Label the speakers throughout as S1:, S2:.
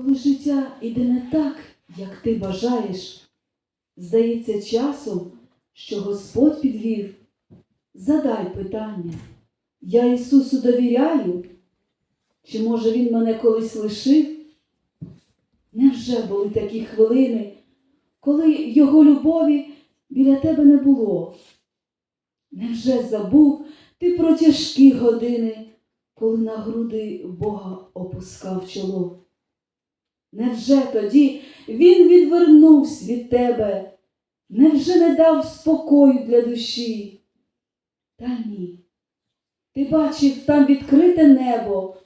S1: Коли життя іде не так, як ти бажаєш, здається часом, що Господь підвів, задай питання. Я Ісусу довіряю? Чи може Він мене колись лишив? Невже були такі хвилини, коли Його любові біля тебе не було? Невже забув ти про тяжкі години, коли на груди Бога опускав чоло? Невже тоді Він відвернувся від тебе? Невже не дав спокою для душі? Та ні. Ти бачив там відкрите небо,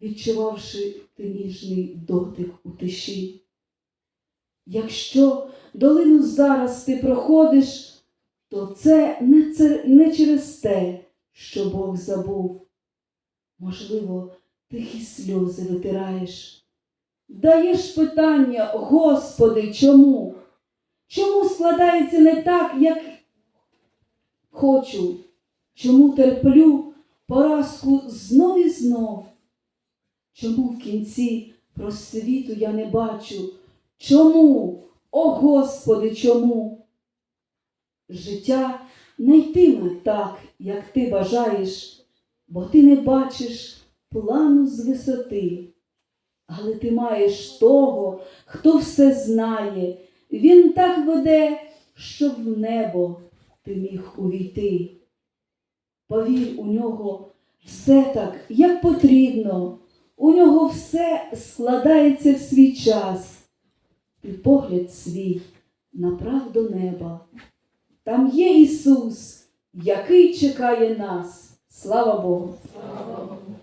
S1: відчувавши ти ніжний дотик у тиші. Якщо долину зараз ти проходиш, то це не, це не через те, що Бог забув. Можливо, тихі сльози витираєш. Даєш питання, Господи, чому? Чому складається не так, як хочу? Чому терплю поразку знов і знов? Чому в кінці просвіту я не бачу? Чому, о Господи, чому? Життя не йтиме так, як ти бажаєш, бо ти не бачиш плану з висоти. Але ти маєш того, хто все знає, він так веде, щоб в небо ти міг увійти. Повір, у нього все так, як потрібно, у нього все складається в свій час. Ти погляд свій направ до неба. Там є Ісус, який чекає нас. Слава Богу!
S2: Слава Богу.